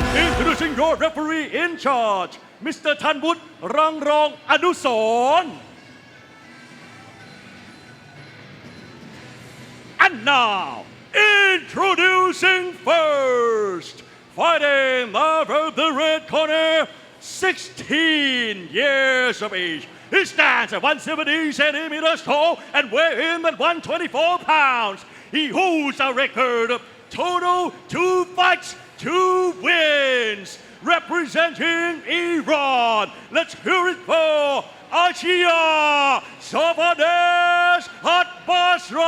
Introducing your referee in charge, Mr. Tanwood Rangrong Anuson. And now, introducing first, fighting out of the red corner, 16 years of age. He stands at 170 centimeters tall and weigh in at 124 pounds. He holds a record of total two fights, two wins. Representing Iran, let's hear it for Achia Savanes Hot Basra.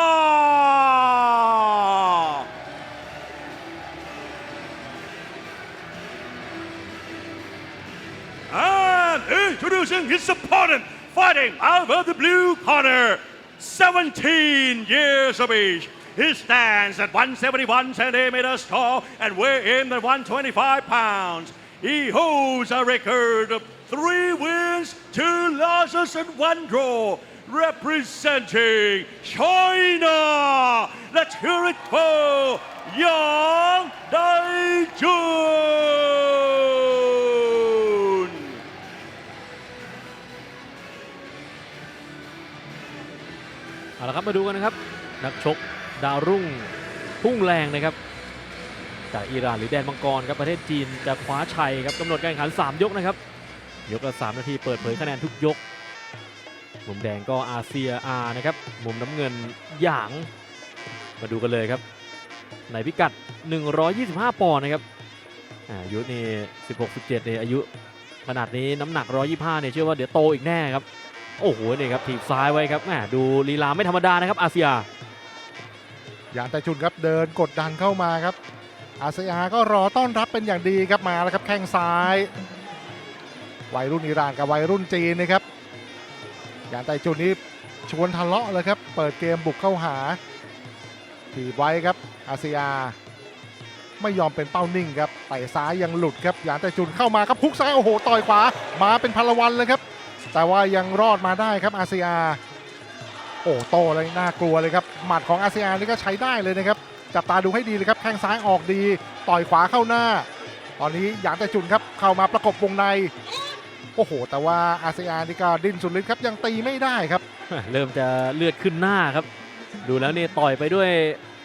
And introducing his opponent, fighting out of the blue corner, 17 years of age. He stands at 171 centimeters tall and weigh in at 125 pounds. He holds a record of three wins, two losses, and one draw. Representing China, let's hear it for Yang Daijun. เอาละครับมาดูกันนะครับ นักชก ดาวรุ่งพุ่งแรงนะครับ จากอิหร่านหรือแดนมังกรครับประเทศจีนจะคว้าชัยครับกำหนดการแข่งขัน 3 ยกนะครับ ยกละ 3 นาทีเปิดเผยคะแนนทุกยก มุมแดงก็อาเซียอานะครับ มุมน้ำเงินหยาง มาดูกันเลยครับ ในพิกัด 125 ปอนด์นะครับอายุนี่16 17เนี่ยอายุขนาดนี้น้ำหนัก 125เนี่ยเชื่อว่าเดี๋ยวโตอีกแน่ครับ โอ้โหนี่ครับถีบซ้ายไว้ครับแหมดูลีลาไม่ธรรมดานะครับอาเซีย ยานแต่จุนครับเดินกดดันเข้ามาครับ อาเซียก็รอต้อนรับเป็นอย่างดีครับมาแล้วครับแข้งซ้าย วัยรุ่นอิหร่านกับวัยรุ่นจีนนะครับยานแต่จุนนี้ชวนทะเลาะเลยครับ เปิดเกมบุกเข้าหาถีบไว้ครับอาเซียไม่ยอมเป็นเป้านิ่งครับไต่ซ้ายยังหลุดครับหยานแต่จุนเข้ามาครับพุกซ้ายโอ้โหต่อยขวามาเป็นพลวันเลยครับ แต่ว่ายังรอดมาได้ครับอาเซีย โอ้โตเลยน่ากลัวเลยครับ หมัดของอาเซียนนี่ก็ใช้ได้เลยนะครับ จับตาดูให้ดีเลยครับ แข้งซ้ายออกดี ต่อยขวาเข้าหน้า ตอนนี้หยางแต่จุนครับ เข้ามาประกบวงใน โอ้โห แต่ว่าอาเซียนนี่ก็ดิ้นสุดฤทธิ์ครับ ยังตีไม่ได้ครับ เริ่มจะเลือดขึ้นหน้าครับ ดูแล้วเนี่ยต่อยไปด้วย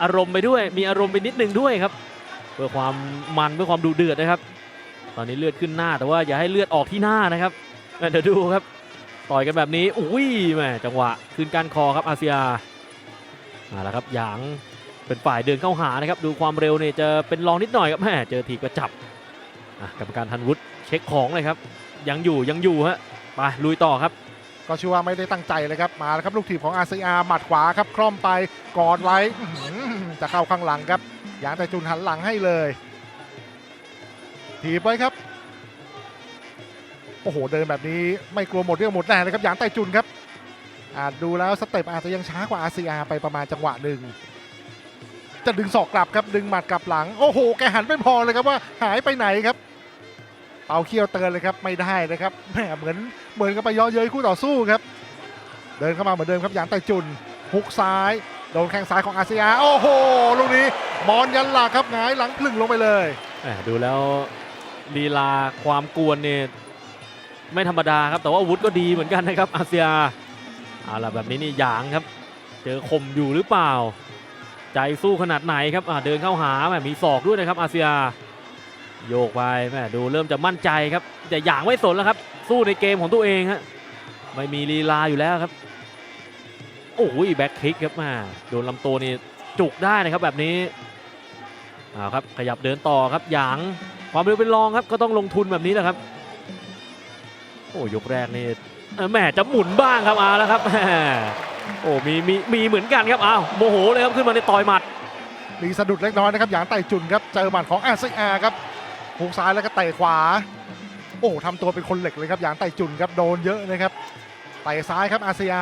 อารมณ์ไปด้วย มีอารมณ์ไปนิดนึงด้วยครับ เพื่อความมันเพื่อความดุเดือดนะครับ ตอนนี้เลือดขึ้นหน้าแต่ว่าอย่าให้เลือดออกที่หน้านะครับเดี๋ยวดูครับ ต่อยกันแบบนี้อุ้ยแหมจังหวะขึ้นการคอครับอาเซียมาแล้วครับหยางเป็นฝ่ายเดินเข้าหานะครับดูความเร็วเนี่ยจะเป็นรองนิดหน่อยครับแหมเจอถีบกระจับกรรมการทันวุฒิเช็คของเลยครับ ยังอยู่ยังอยู่ฮะไปลุยต่อครับ ก็ชื่อว่าไม่ได้ตั้งใจเลยครับมาแล้วครับลูกทีมของอาเซียหมัดขวาครับคล่อมไปกอดไว้จะเข้าข้างหลังครับหยางแต่จุนหันหลังให้เลยถีบไว้ครับ โอ้โห เดินแบบนี้ไม่กลัวหมดเรื่องหมดแรงเลยครับหยางแต่จุนครับอาจดูแล้วสเต็ปอาจจะยังช้ากว่าอาเซียไปประมาณจังหวะหนึ่งจะดึงศอกกลับครับดึงหมัดกลับหลัง โอ้โห แกหันไม่พอเลยครับว่าหายไปไหนครับเป่าเขี้ยวเตือนเลยครับไม่ได้นะครับแหมเหมือนเหมือนกับไปย่อเย้ยคู่ต่อสู้ครับ เดินเข้ามาเหมือนเดิมครับหยางไตจุนฮุกซ้ายโดนแข้งซ้ายของอาเซียโอ้โหลูกนี้มอนยันหลักครับหงายหลังพลึงลงไปเลยแหมดูแล้วลีลาความกวนเนี่ย ไม่ธรรมดาครับ แต่ว่าอาวุธก็ดีเหมือนกันนะครับอาเซียเอาล่ะแบบนี้นี่หยางครับ เจอคมอยู่หรือเปล่า ใจสู้ขนาดไหนครับเดินเข้าหาแหมมีศอกด้วยนะครับอาเซียโยกไปแหมดูเริ่มจะมั่นใจครับ แต่หยางไม่สนแล้วครับ สู้ในเกมของตัวเองฮะไม่มีลีลาอยู่แล้วครับโอ้ยแบ็คคิกครับมาโดนลำตัวนี่จุกได้นะครับแบบนี้เอาครับขยับเดินต่อครับหยางความเร็วเป็นรองครับก็ต้องลงทุนแบบนี้แหละครับ อ้ยกแรกนี่เอ่อแหมจะหมุนบ้างครับเอาแล้วครับแหมโอ้มีมีมีเหมือนกันครับอ้าวโมโหเลยครับขึ้นมาในต่อยหมัด มีสะดุดเล็กน้อยนะครับหยางไตจุนครับเจอหมัดของอาเซียครับฮุกซ้ายแล้วก็เตะขวา โอ้ทำตัวเป็นคนเหล็กเลยครับหยางไตจุนครับโดนเยอะนะครับเตะซ้ายครับอาเซีย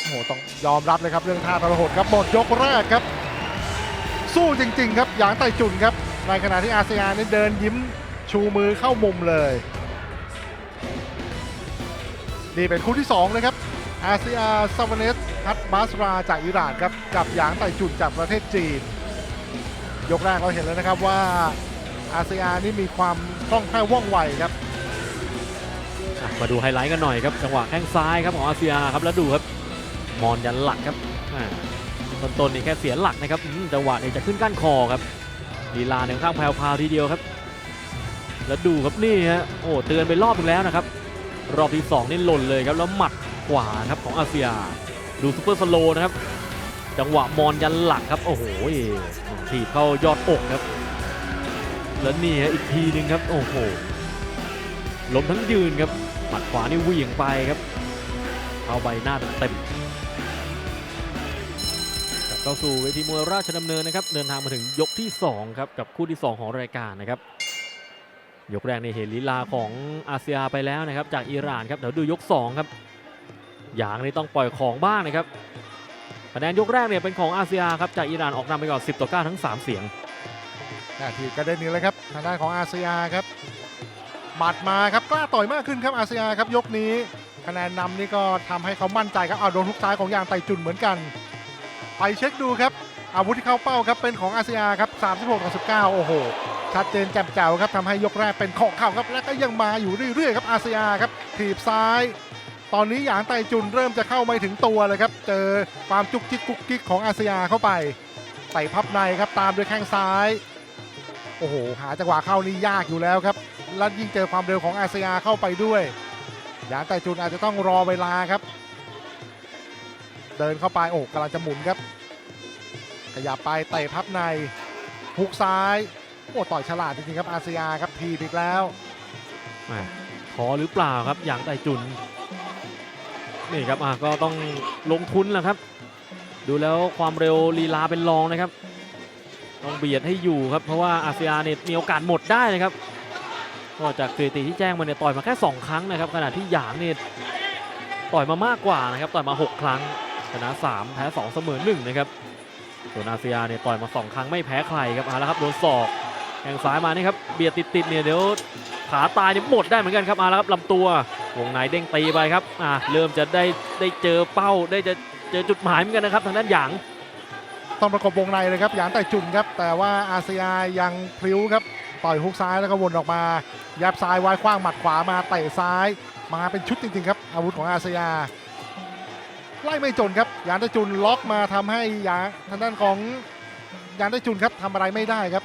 โอ้โหต้องยอมรับเลยครับเรื่องท่าทรหดครับหมดยกแรกครับ สู้จริง ๆ ครับหยางไตจุนครับในขณะที่อาเซียนี่เดินยิ้ม ชูมือเข้ามุมเลย นี่เป็นคู่ที่2เลยครับอาเซียซาวเนสฮัตบาสราจากอิหร่านครับ กับหยางไตจุนจากประเทศจีน ยกแรกเราเห็นแล้วนะครับว่าอาเซียนี่มีความคล่องแคล่วว่องไวครับ มาดูไฮไลท์กันหน่อยครับจังหวะแข้งซ้ายครับของอาเซียครับแล้วดูครับมอนยันหลักครับต้นๆนี่แค่เสียหลักนะครับจังหวะนี้จะขึ้นก้านคอครับลีลาเนี่ยค่อนข้างแพรวๆทีเดียวครับ แล้วดูครับนี่ฮะโอ้เตือนไปรอบนึงแล้วนะครับ รอบที่สองนี่หล่นเลยครับแล้วหมัดขวาครับของอาเซีย ดูซูเปอร์สโลนะครับ จังหวะมอนยันหลักครับ โอ้โหถีบเข้ายอดอกครับ แล้วนี่ฮะอีกทีหนึงครับ โอ้โหล้มทั้งยืนครับหมัดขวานี่วี่งไปครับ เข้าใบหน้าเต็มกับเข้าสู่เวทีมวยราชดำเนินนะครับ เดินทางมาถึงยกที่ 2 ครับ กับคู่ที่ 2 ของรายการนะครับ ยกแรกในเห็นลีลาของอาเซียไปแล้วนะครับ จากอิหร่านครับเดี๋ยวดูยก 2 ครับ อย่างนี้ต้องปล่อยของบ้างนะครับคะแนนยกแรกเนี่ยเป็นของอาเซียครับจากอิหร่านออกนำไปก่อน 10 ต่อ 9 ทั้ง 3 เสียงนาทีกระเด็นนี้เลยครับทางด้านของอาเซียครับหมัดมาครับกล้าต่อยมากขึ้นครับอาเซียครับยกนี้คะแนนนำนี่ก็ทำให้เขามั่นใจครับเอาโดนทุกซ้ายของยางไตจุนเหมือนกัน ไปเช็คดูครับอาวุธที่เข้าเป้าครับเป็นของอาเซียครับ36ต่อ19โอ้โห ชัดเจนแจ่มแจ๋วครับทำให้ยกแรกเป็นของเข่าครับ และก็ยังมาอยู่เรื่อยๆครับอาเซียครับถีบซ้าย ตอนนี้หยางไตจุนเริ่มจะเข้าไม่ถึงตัวเลยครับ เจอความจุกจิกกุกกิกของอาเซียเข้าไปไต่พับในครับตามด้วยแข้งซ้าย โอ้โหหาจังหวะเข้านี่ยากอยู่แล้วครับแล้วยิ่งเจอความเร็วของอาเซียเข้าไปด้วยหยางไตจุนอาจจะต้องรอเวลาครับ เดินเข้าไปโอ้กำลังจะหมุนครับขยับไปเตะพับในฮุกซ้าย โอ้ต่อยฉลาดจริงๆครับอาเซียครับทีบอีกแล้วแหม่พอหรือเปล่าครับอย่างไตจุนนี่ครับอะก็ต้องลงทุนแหละครับ ดูแล้วความเร็วลีลาเป็นรองนะครับ ต้องเบียดให้อยู่ครับเพราะว่าอาเซียเนี่ยมีโอกาสหมดได้นะครับก็จากสถิติที่แจ้งมาเนี่ยต่อยมาแค่ 2 ครั้งนะครับขณะที่หยางเนี่ยต่อยมามากกว่านะครับต่อยมา 6 ครั้งชนะ3แพ้2เสมอ1นะครับส่วนอาเซียเนี่ยต่อยมา 2 ครั้งไม่แพ้ใครครับเอาละครับโดนศอก แข้งซ้ายมานี่ครับเบียดติดๆเนี่ยเดี๋ยวขาตายเนี่ยหมดได้เหมือนกันครับเอาละครับลำตัววงในเด้งตีไปครับอ่าเริ่มจะได้ได้เจอเป้าได้จะเจอจุดหมายเหมือนกันนะครับทางด้านหยางต้องประกบวงในเลยครับหยางไต่จุนครับ แต่ว่าอาเซียยังพลิ้วครับต่อยฮุกซ้ายแล้วก็วนออกมายับซ้ายไว้คว้างหมัดขวามาเตะซ้าย มาเป็นชุดจริงๆครับ อาวุธของอาเซียไล่ไม่จนครับหยางไต่จุนล็อกมาทำให้หยางทางด้านของหยางไต่จุนครับทำอะไรไม่ได้ครับ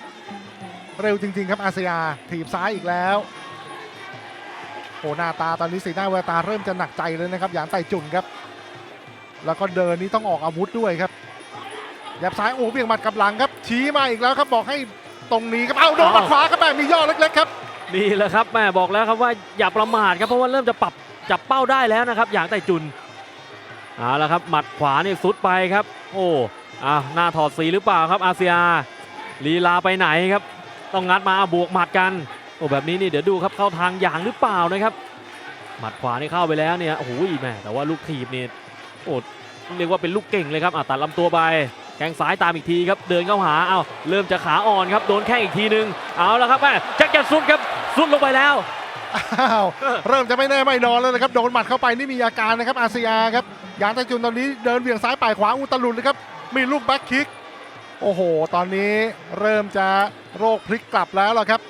เร็วจริง ๆ ครับอาเซียถีบซ้ายอีกแล้วโอ้หน้าตาตอนนี้สีหน้าแววตาเริ่มจะหนักใจเลยนะครับหยางไต่จุนครับ แล้วก็เดินนี่ต้องออกอาวุธด้วยครับยับซ้ายโอ้เบี่ยงหมัดกับหลังครับ ชี้มาอีกแล้วครับบอกให้ตรงนี้ครับเอาโดนมัดขวาครับแบบมีย่อเล็กๆครับนี่แหละครับแม่บอกแล้วครับว่าอย่าประมาทครับเพราะว่าเริ่มจะปรับจับเป้าได้แล้วนะครับ อย่างไต่จุนเอาละครับหมัดขวานี่สุดไปครับ โอ้อ่าหน้าถอดสีหรือเปล่าครับอาเซียลีลาไปไหนครับ ต้องงัดมาบวกหมัดกันโอ้แบบนี้นี่เดี๋ยวดูครับเข้าทางอย่างหรือเปล่านะครับ หมัดขวานี่เข้าไปแล้วเนี่ยโอ้โหแม่แต่ว่าลูกถีบนี่โอ้เรียกว่าเป็นลูกเก่งเลยครับอะตัดลำตัวไปแข้งซ้ายตามอีกทีครับเดินเข้าหาเอาเริ่มจะขาอ่อนครับโดนแข้งอีกทีนึงเอาและครับแม่แจ็คจะสุดครับสุดลงไปแล้วอ้าวเริ่มจะไม่แน่ไม่นอนแล้วนะครับโดนหมัดเข้าไปนี่มีอาการนะครับอาเซียครับยางไตจุนตอนนี้เดินเบี่ยงซ้ายป่ายขวาอุตลุดเลยครับมีลูกแบ็คคิก โอ้โห ตอนนี้เริ่มจะโรคพลิกกลับแล้วล่ะครับ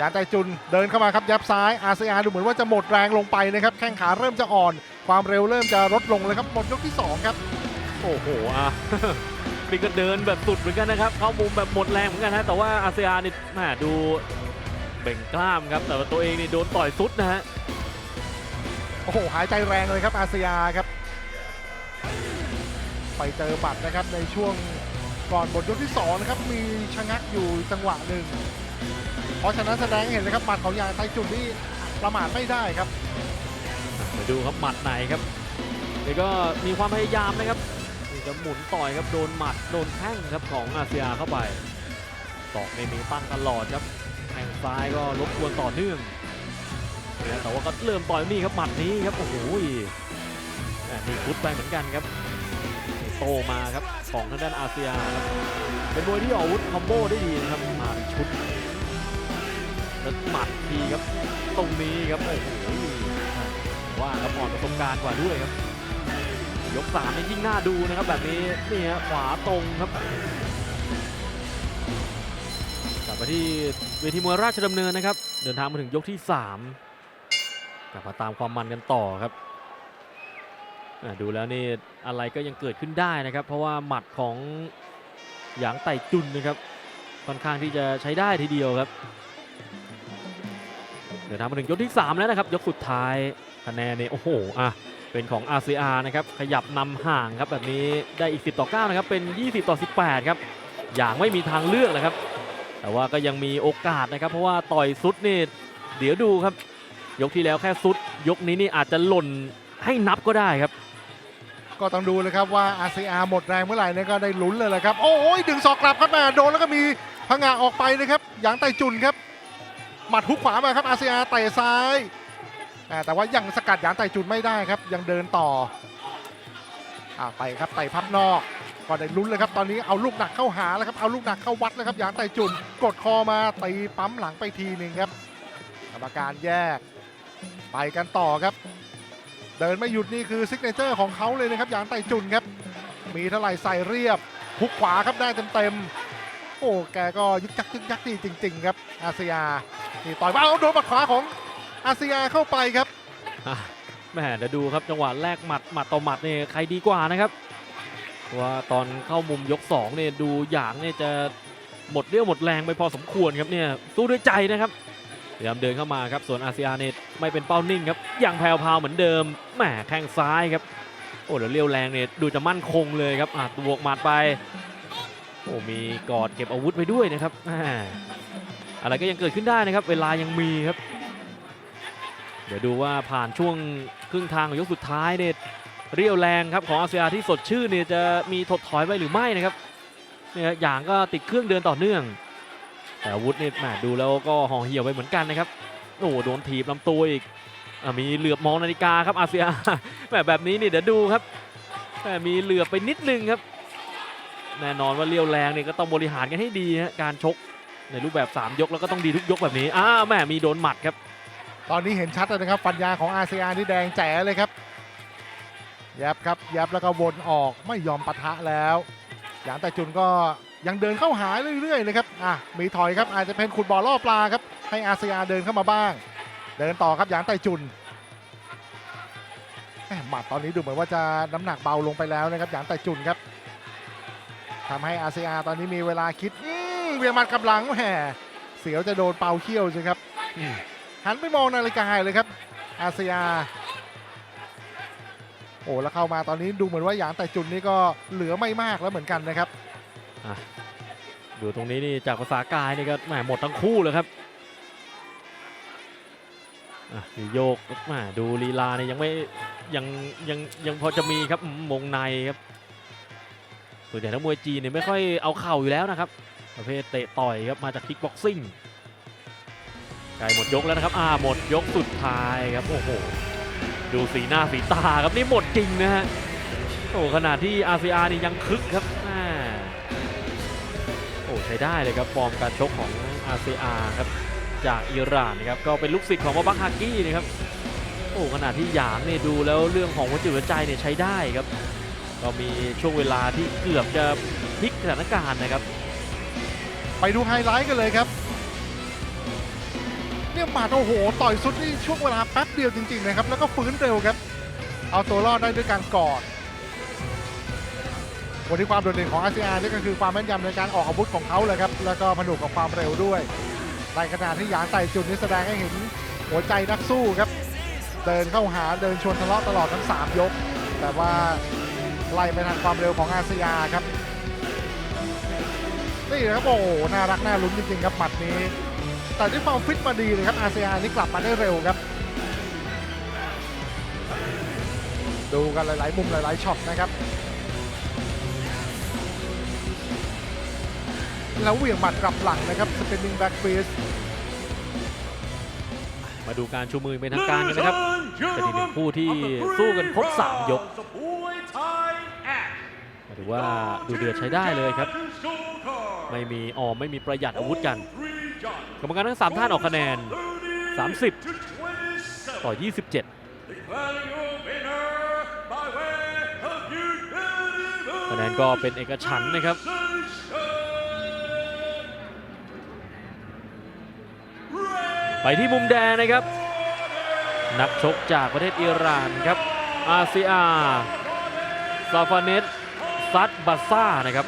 ยางไตจุนเดินเข้ามาครับยับซ้ายอาเซียดูเหมือนว่าจะหมดแรงลงไปนะครับ แข้งขาเริ่มจะอ่อน ความเร็วเริ่มจะลดลงเลยครับหมดยกที่สองครับ โอ้โหอะนี่ก็เดินแบบสุดเหมือนกันนะครับ เข้ามุมแบบหมดแรงเหมือนกันนะแต่ว่าอาเซียนนี่แหมดูเบ่งกล้ามครับ แต่ว่าตัวเองนี่โดนต่อยสุดนะฮะโอ้โหหายใจแรงเลยครับอาเซียครับ ไปเจอบัตรนะครับในช่วงก่อนบทยกที่2นะครับมีชะงักอยู่จังหวะหนึ่งเพราะฉะนั้นแสดงเห็นเลยครับบัตรของยางไทจุนนี่ประมาทไม่ได้ครับมาดูครับหมัดไหนครับนี่ก็มีความพยายามนะครับนี่จะหมุนต่อยครับโดนหมัดโดนแข้งครับของอาเซียเข้าไปศอกนี่มีตั้งตลอดครับแข้งซ้ายก็รบกวนต่อเนื่องแต่ว่าก็เริ่มต่อยนี่ครับหมัดนี้ครับโอ้โหนี่ฟุตไปเหมือนกันครับ โตมาครับของทางด้านอาเซียครับเป็นมวยที่ออกอาวุธคอมโบได้ดีนะครับมาเป็นชุดแล้วหมัดทีครับตรงนี้ครับโอ้โหว่าครับอ่อนประสบการณ์กว่าด้วยครับ ยกสามนี่ยิ่งน่าดูนะครับ แบบนี้นี่ฮะขวาตรงครับมาที่เวทีมวยราชดำเนินนะครับ เดินทางมาถึงยกที่ 3 กลับมาตามความมันกันต่อครับ ดูแล้วนี่อะไรก็ยังเกิดขึ้นได้นะครับ เพราะว่าหมัดของหยางไต่จุนนะครับค่อนข้างที่จะใช้ได้ทีเดียวครับเดินทางมาถึงยกที่ 3 แล้วนะครับ ยกสุดท้ายคะแนนเนี่ยโอ้โหอะเป็นของ RCR นะครับขยับนำห่างครับแบบนี้ได้อีก 10 ต่อ 9 นะครับ เป็น 20 ต่อ 18 ครับ อย่างไม่มีทางเลือกเลยครับ แต่ว่าก็ยังมีโอกาสนะครับ เพราะว่าต่อยซุดนี่เดี๋ยวดูครับ ยกที่แล้วแค่ซุด ยกนี้นี่อาจจะหล่นให้นับก็ได้ครับ ก็ต้องดูเลยครับว่า RCR หมดแรงเมื่อไหร่เนี่ยก็ได้ลุ้นเลยแหละครับ โอ้ยดึงศอกกลับครับแม่โดนแล้วก็มีพังาออกไปนะครับหยางไตจุนครับหมัดฮุกขวามาครับ RCR เตะซ้าย แต่ว่ายังสกัดหยางไตจุนไม่ได้ครับ ยังเดินต่ออไปครับไตพับนอกก็ได้ลุ้นเลยครับตอนนี้เอาลูกหนักเข้าหาแล้วครับเอาลูกหนักเข้าวัดแล้วครับหยางไตจุนกดคอมาตีปั๊มหลังไปทีหนึ่งครับกรรมการแยก ไปกันต่อครับ เดินไม่หยุดนี่คือซิกเนเจอร์ของเขาเลยนะครับหยางไตจุนครับ มีเท่าไหร่ใส่เรียบพุกขวาครับได้เต็มๆโอ้แกก็ยึกยักยึกยักดีจริง ๆ ครับ อาเซียนี่ต่อยมาเอาโดนหมัดขวาของอาเซียเข้าไปครับแม่เดี๋ยวดูครับจังหวะแรกหมัดหมัดต่อหมัดเนี่ยใครดีกว่านะครับว่าตอนเข้ามุมยก2เนี่ยดูหยางเนี่ยจะหมดเรี่ยวหมดแรงไปพอสมควรครับเนี่ยสู้ด้วยใจนะครับ พยายามเดินเข้ามาครับ ส่วนอาเซียนเนี่ยไม่เป็นเป้านิ่งครับ ยังแผ่วพาวเหมือนเดิม แหมแข้งซ้ายครับ โอ้แล้วเรียวแรงเนี่ยดูจะมั่นคงเลยครับอะบวกหมัดไป โอ้มีกอดเก็บอาวุธไปด้วยนะครับ อะไรก็ยังเกิดขึ้นได้นะครับ เวลายังมีครับ เดี๋ยวดูว่าผ่านช่วงครึ่งทางของยกสุดท้ายเนี่ยเรียวแรงครับของอาเซียที่สดชื่นเนี่ยจะมีถดถอยไปหรือไม่นะครับเนี่ยอย่างก็ติดเครื่องเดินต่อเนื่อง แต่วุธเนี่ยแหมดูแล้วก็ห่อเหี่ยวไปเหมือนกันนะครับโอ้โหโดนถีบลำตัวอีกอมีเหลือบมองนาฬิกาครับอาเซียแหมแบบนี้นี่เดี๋ยวดูครับแหมมีเหลือบไปนิดนึงครับ แน่นอนว่าเรียวแรงเนี่ยก็ต้องบริหารกันให้ดีฮะการชกในรูปแบบ 3 ยกแล้วก็ต้องดีทุกยกแบบนี้อ้าแหมมีโดนหมัดครับ ตอนนี้เห็นชัดเลยนะครับปัญญาของอาเซียนที่แดงแจ๋เลยครับยับครับยับแล้วก็วนออกไม่ยอมปะทะแล้ว หยางไตจุนก็ ยังเดินเข้าหาเรื่อยๆเลยครับอะมีถอยครับอาจจะเป็นขุดบ่อล่อปลาครับให้อาเซียเดินเข้ามาบ้าง เดินต่อครับหยางไตจุนหมัดตอนนี้ดูเหมือนว่าจะน้ำหนักเบาลงไปแล้วนะครับหยางไตจุนครับทำให้อาเซียตอนนี้มีเวลาคิดเวียงหมัดกำลังแหมเสียวจะโดนเป่าเขี้ยวใช่ครับหันไปมองนาฬิกาเลยครับ อาเซียโอ้แล้วเข้ามาตอนนี้ดูเหมือนว่าหยางแต่จุนนี่ก็เหลือไม่มากแล้วเหมือนกันนะครับ ดูตรงนี้นี่จากภาษากายนี่ก็แหมหมดทั้งคู่เลยครับอะมีโยกแหมดูลีลาเนี่ยยังไม่ยังยังยังพอจะมีครับมงในครับส่วนใหญ่นักมวยจีนเนี่ยไม่ค่อยเอาเข่าอยู่แล้วนะครับประเภทเตะต่อยครับมาจากคิกบ็อกซิ่งใกล้หมดยกแล้วนะครับอ่าหมดยกสุดท้ายครับโอ้โหดูสีหน้าสีตาครับนี่หมดจริงนะฮะโอ้ขนาดที่ RCR นี่ยังคึกครับอ่า ใช้ได้เลยครับฟอร์มการชกของ RCR ครับจากอิหร่านนะครับก็เป็นลูกศิษย์ของบักฮากี้นะครับโอ้ขณะที่หยางเนี่ยดูแล้วเรื่องของหัวจิตหัวใจเนี่ยใช้ได้ครับ ก็มีช่วงเวลาที่เกือบจะพลิกสถานการณ์นะครับ ไปดูไฮไลท์กันเลยครับ เนี่ยหมาดโอ้โห ต่อยสุดนี่ช่วงเวลาแป๊บเดียวจริงๆนะครับ แล้วก็ฟื้นเร็วครับ เอาตัวรอดได้ด้วยการกอด วันนี้ความโดดเด่นของอาเซียนนี่ก็คือความแม่นยำในการออกอาวุธของเขาเลยครับ แล้วก็ผนวกกับความเร็วด้วย ในขณะที่หยางไต่จุนนี่แสดงให้เห็นหัวใจนักสู้ครับ เดินเข้าหาเดินชวนทะเลาะตลอดทั้ง 3 ยก แต่ว่าไล่ไปทางความเร็วของอาเซียครับนี่นะครับโอ้โหน่ารักน่าลุ้นจริงๆครับหมัดนี้ แต่ด้วยความฟิตมาดีเลยครับอาเซียนนี่กลับมาได้เร็วครับ ดูกันหลายๆ มุมหลายๆช็อตนะครับ แล้วเหวี่ยงหมัดกลับหลังนะครับ spinning back fist มาดูการชูมือเป็นทางการกันนะครับเป็นอีกหนึ่งคู่ที่สู้กันครบสามยกถือว่าดูเดือดใช้ได้เลยครับ ไม่มีออมไม่มีประหยัดอาวุธกันกรรมการทั้ง 3 ท่านออกคะแนน 30 ต่อ 27 คะแนนก็เป็นเอกฉันท์นะครับ ไปที่มุมแดงนะครับ นักชกจากประเทศอิหร่านครับ อาซีอาซาฟาเนตซัดบาซ่านะครับ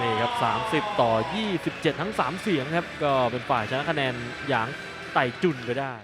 นี่ครับ 30 ต่อ 27 ทั้ง 3 เสียงครับ ก็เป็นฝ่ายชนะคะแนนอย่างไต่จุนไปได้